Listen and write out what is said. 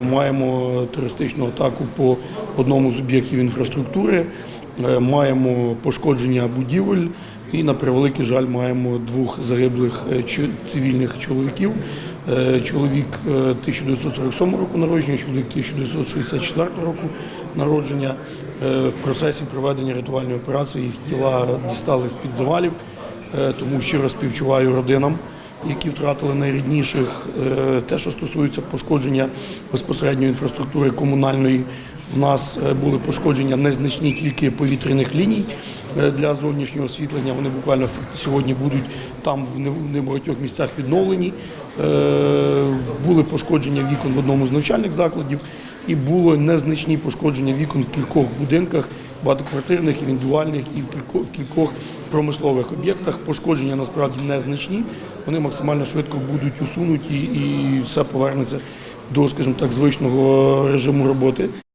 Маємо терористичну атаку по одному з об'єктів інфраструктури, е, маємо пошкодження будівель і, на превеликий жаль, маємо двох загиблих е, цивільних чоловіків. Е, Чоловік е, 1947 року народження, чоловік 1964 року народження. В процесі проведення рятувальної операції їх тіла дістали з-під завалів, Е, тому щиро співчуваю родинам які втратили найрідніших. Е, Те, що стосується пошкодження безпосередньо інфраструктури комунальної, в нас е, були пошкодження незначні тільки повітряних ліній е, для зовнішнього освітлення. Вони буквально сьогодні будуть там в не- в небагатьох місцях відновлені. Були пошкодження вікон в одному з навчальних закладів, і було незначні пошкодження вікон в кількох будинках багатоквартирних, індивідуальних і в кількох промислових об'єктах. Пошкодження насправді незначні. Вони максимально швидко будуть усунуті і все повернеться до, скажімо так, звичного режиму роботи.